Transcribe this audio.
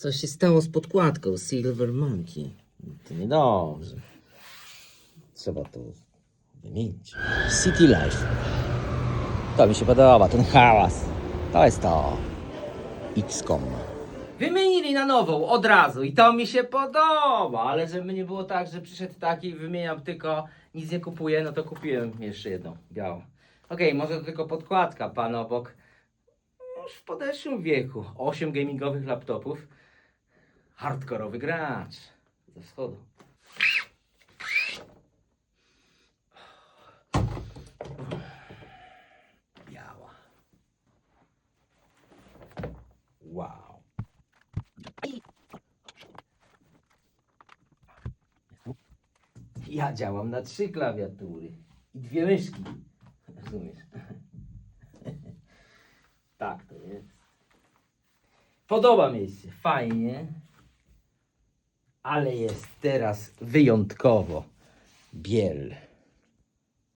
Coś się stało z podkładką Silver Monkey. To niedobrze. Trzeba to wymienić. City Life. To mi się podoba, ten hałas. To jest to. XCOM. Wymienili na nową od razu i to mi się podoba, ale żeby nie było tak, że przyszedł taki i wymieniam tylko, nic nie kupuję, no to kupiłem jeszcze jedną, białą. Okej, może to tylko podkładka, pan obok. Już w podeszłym wieku. 8 gamingowych laptopów. Hardkorowy gracz ze wschodu. Biała. Wow. Ja działam na trzy klawiatury i dwie myszki. Rozumiesz? tak to jest. Podoba mi się, fajnie, ale jest teraz wyjątkowo biel.